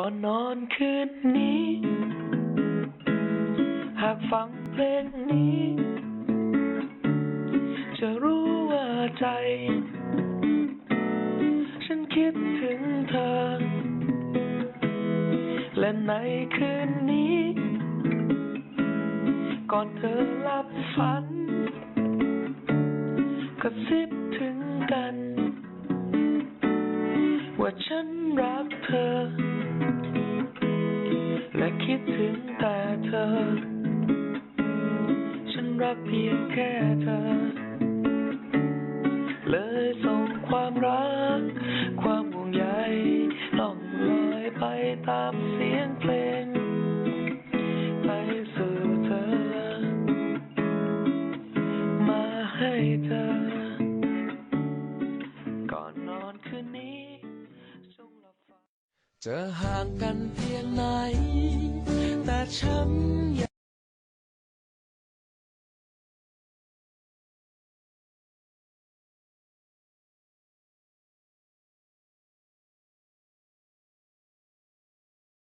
ก่อนนอนคืนนี้ หากฟังเพลงนี้ จะรู้ว่าใจ ฉันคิดถึงเธอ และในคืนนี้ ก่อนเธอหลับฝันกระซิบถึงกัน ว่าฉันรักเธอ และคิดถึงแต่เธอ ฉันรักเพียงแค่เธอ เลยส่งความรัก ความห่วงใยล่องลอยไปตามเสียงเพลง ไปสู่เธอ มาให้เธอ จะห่างกันเพียงไหน แต่ฉันย